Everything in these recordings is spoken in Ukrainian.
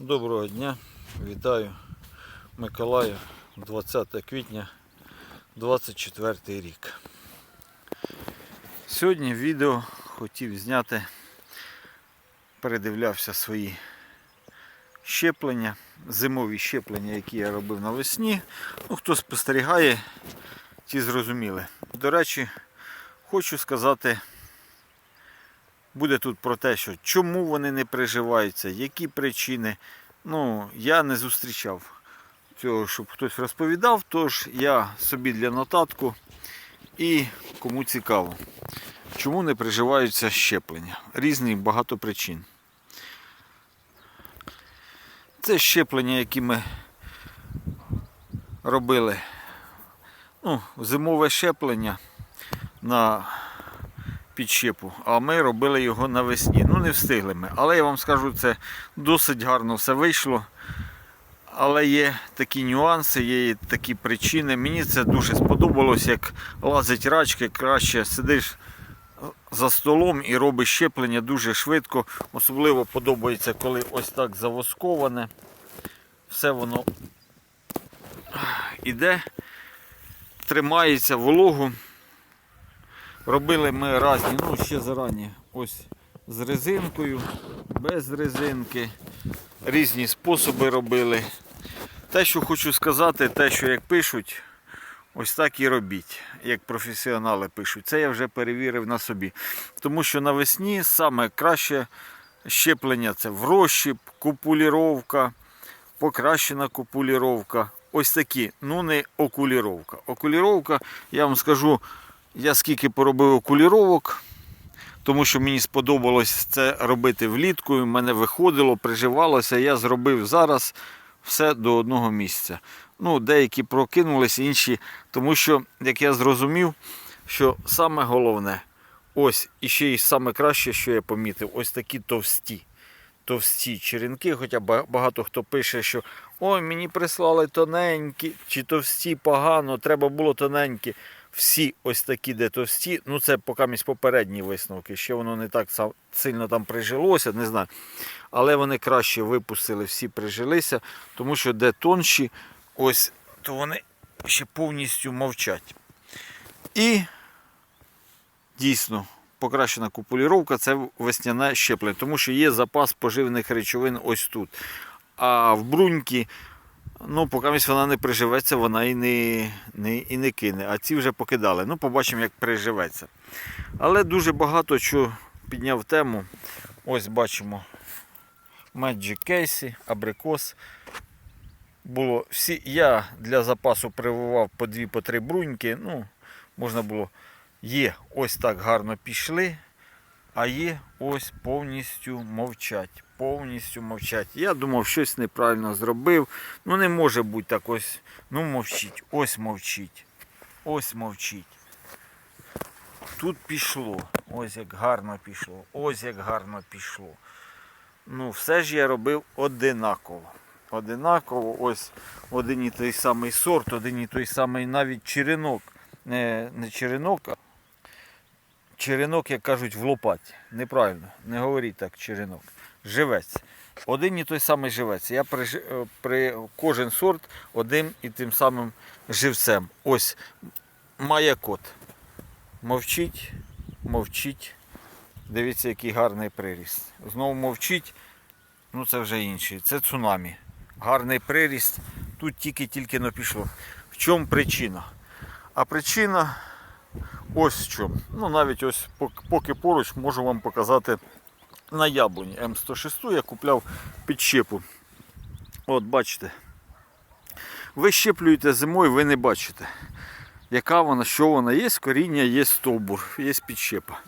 Доброго дня, вітаю Миколаїв, 20 квітня 24 рік. Сьогодні відео хотів зняти, передивлявся свої щеплення, зимові щеплення, які я робив навесні. Ну, хто спостерігає, ті зрозуміли. До речі, хочу сказати, буде тут про те, що чому вони не приживаються, які причини. Ну, я не зустрічав цього, щоб хтось розповідав, тож я собі для нотатку і кому цікаво, чому не приживаються щеплення. Різні багато причин. Це щеплення, які ми робили. Ну, зимове щеплення на підщепу, а ми робили його навесні. Ну, не встигли ми. Але я вам скажу, це досить гарно все вийшло. Але є такі нюанси, є такі причини. Мені це дуже сподобалось, як лазить рачки, краще сидиш за столом і робиш щеплення дуже швидко. Особливо подобається, коли ось так завосковане. Все воно іде, тримається вологу. Робили ми разні, ну ще зарані, ось з резинкою, без резинки. Різні способи робили. Те, що хочу сказати, те, що як пишуть, ось так і робіть, як професіонали пишуть. Це я вже перевірив на собі. Тому що навесні саме краще щеплення це врощіп, купуліровка, покращена купуліровка. Ось такі, ну не окуліровка. Окуліровка, я вам скажу, я скільки поробив окуліровок, тому що мені сподобалось це робити влітку, в мене виходило, приживалося. Я зробив зараз все до одного місця. Ну, деякі прокинулись, інші, тому що, як я зрозумів, що саме головне, ось і ще й саме краще, що я помітив, ось такі товсті. Товсті черенки, хоча багато хто пише, що ой, мені прислали тоненькі, чи товсті погано, треба було тоненькі. Всі ось такі, де товсті, ну це поки попередні висновки. Ще воно не так сильно там прижилося, не знаю. Але вони краще випустили, всі прижилися, тому що де тонші, ось, то вони ще повністю мовчать. І дійсно покращена купуліровка це весняне щеплення, тому що є запас поживних речовин ось тут. А в бруньки, ну, поки вона не приживеться, вона і не, не, і не кине. А ці вже покидали. Ну, побачимо, як приживеться. Але дуже багато що підняв тему. Ось бачимо Magic Casey, абрикос. Було всі. Я для запасу прививав по дві, по три бруньки. Ну, можна було. Є ось так гарно пішли, а є ось повністю мовчать. Повністю мовчать. Я думав, щось неправильно зробив. Ну не може бути так ось. Ну мовчить, ось мовчить. Ось мовчить. Тут пішло. Ось як гарно пішло. Ось як гарно пішло. Ну, все ж я робив одинаково. Одинаково, ось один і той самий сорт, один і той самий навіть черенок. Не, не черенок, а черенок, як кажуть, в лопаті. Неправильно, не говоріть так черенок. Живець. Один і той самий живець. Я при, е, при кожен сорт одним і тим самим живцем. Ось має кот. Мовчить, мовчить. Дивіться, який гарний приріст. Знову мовчить. Ну це вже інший. Це цунамі. Гарний приріст. Тут тільки-тільки но пішло. В чому причина? А причина ось в чому. Ну навіть ось поки поруч можу вам показати на яблуні М106 я купляв підщепу. От бачите. Ви щеплюєте зимою, ви не бачите. Яка вона, що вона є, коріння, є стовбур, є підщепа.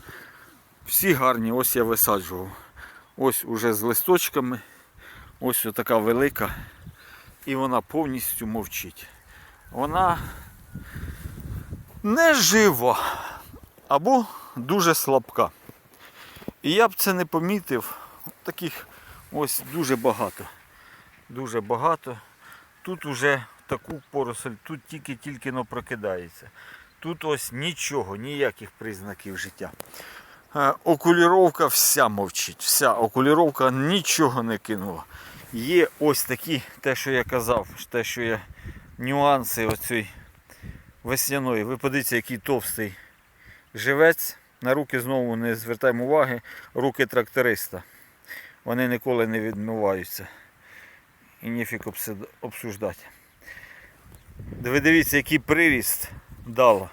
Всі гарні, ось я висаджував. Ось уже з листочками. Ось така велика. І вона повністю мовчить. Вона не жива або дуже слабка. І я б це не помітив. Таких ось дуже багато. Дуже багато. Тут уже таку поросль, тут тільки-тільки прокидається. Тут ось нічого, ніяких признаків життя. Е, Окуліровка вся мовчить. Вся окуліровка нічого не кинула. Є ось такі, те, що я казав, те, що я нюанси оцієї весняної. Ви подивіться, який товстий живець. На руки знову не звертаємо уваги. Руки тракториста. Вони ніколи не відмиваються. І ніфік обсуждати. Ви дивіться, який приріст дало.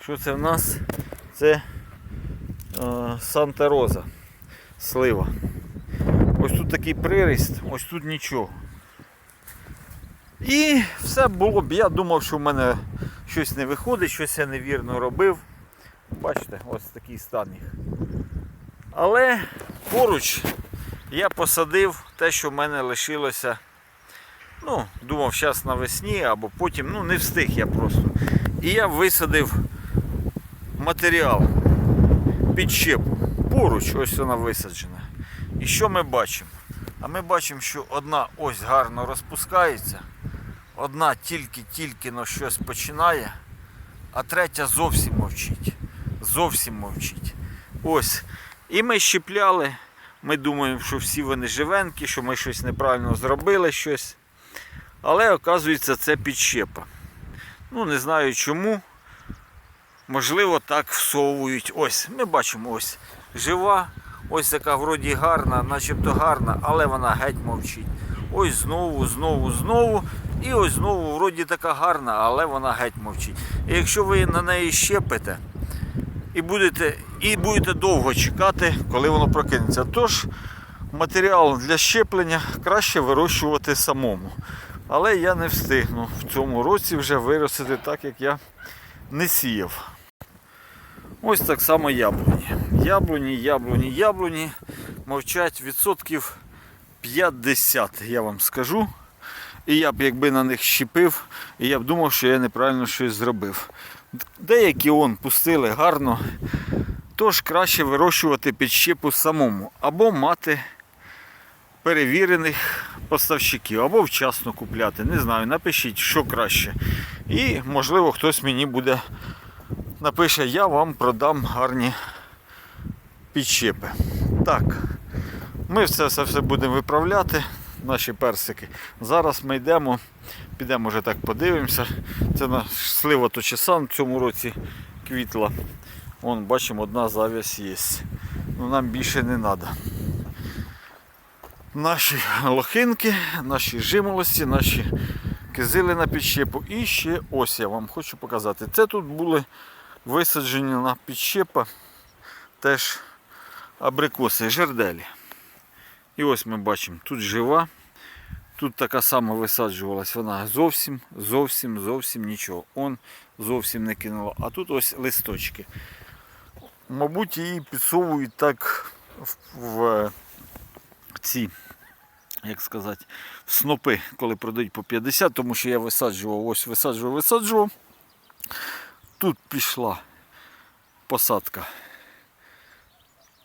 Що це в нас? Це е, Санта Роза. Слива. Ось тут такий приріст, ось тут нічого. І все було б. Я думав, що в мене щось не виходить, щось я невірно робив. Бачите, ось такий стан їх. Але поруч я посадив те, що в мене лишилося. Ну, думав, зараз навесні або потім, ну не встиг я просто. І я висадив матеріал під щепу. Поруч ось вона висаджена. І що ми бачимо? А ми бачимо, що одна ось гарно розпускається, одна тільки-тільки на щось починає, а третя зовсім мовчить. Зовсім мовчить. Ось. І ми щепляли. Ми думаємо, що всі вони живенькі, що ми щось неправильно зробили щось. Але оказується це підщепа. Ну, не знаю чому. Можливо, так всовують. Ось, ми бачимо ось жива, ось яка вроді гарна, начебто гарна, але вона геть мовчить. Ось знову, знову, знову. І ось знову вроді така гарна, але вона геть мовчить. І якщо ви на неї щепите і будете, і будете довго чекати, коли воно прокинеться. Тож матеріал для щеплення краще вирощувати самому. Але я не встигну в цьому році вже виростити так, як я не сіяв. Ось так само яблуні. Яблуні, яблуні, яблуні мовчать відсотків 50, я вам скажу. І я б якби на них щепив, і я б думав, що я неправильно щось зробив. Деякі он пустили гарно, тож краще вирощувати під щепу самому, або мати перевірених поставщиків, або вчасно купляти. Не знаю, напишіть, що краще. І можливо хтось мені буде напише, я вам продам гарні підщепи. Так, ми все все, все будемо виправляти, наші персики. Зараз ми йдемо, підемо вже так подивимося. Це наш слива точесан в цьому році квітла. Вон, бачимо, одна зав'язь є. Ну, нам більше не треба. Наші лохинки, наші жимолості, наші кизили на підщепу. І ще ось я вам хочу показати. Це тут були висаджені на підщепа теж абрикоси, жерделі. І ось ми бачимо, тут жива, тут така сама висаджувалась, вона зовсім, зовсім, зовсім нічого. Он зовсім не кинула. А тут ось листочки. Мабуть, її підсовують так в, в ці, як сказати, в снопи, коли продають по 50, тому що я висаджував, ось висаджував, висаджував. Тут пішла посадка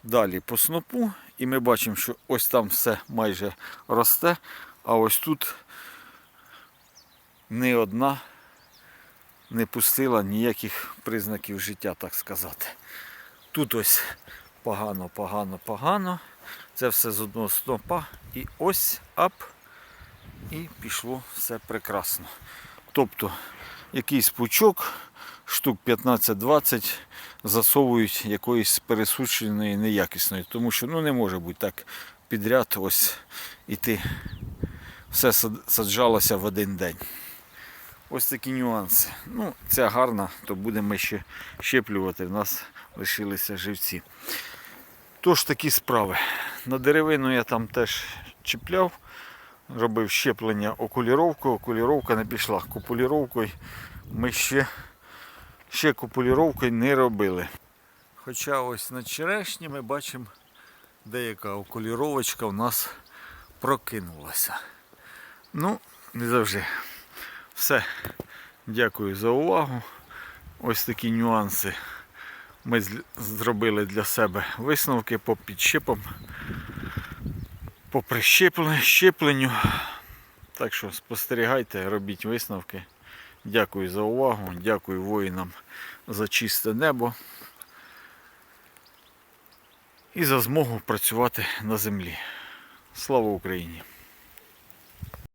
далі по снопу, і ми бачимо, що ось там все майже росте, а ось тут ні одна не пустила ніяких признаків життя, так сказати. Тут ось погано, погано, погано. Це все з одного снопа. І ось ап. І пішло все прекрасно. Тобто якийсь пучок, штук 15-20 засовують якоїсь пересушеної неякісної. Тому що ну, не може бути так підряд ось іти. Все саджалося в один день. Ось такі нюанси. Ну, ця гарна, то будемо ще щеплювати. В нас лишилися живці. Тож такі справи. На деревину я там теж чіпляв, робив щеплення окуліровку, окуліровка не пішла. Купуліровкою ми ще, ще купуліровкою не робили. Хоча ось на черешні ми бачимо, деяка окуліровочка у нас прокинулася. Ну, не завжди. Все. Дякую за увагу. Ось такі нюанси. Ми зробили для себе висновки по підщепам, по прищепленню, щепленню. Так що спостерігайте, робіть висновки. Дякую за увагу, дякую воїнам за чисте небо і за змогу працювати на землі. Слава Україні!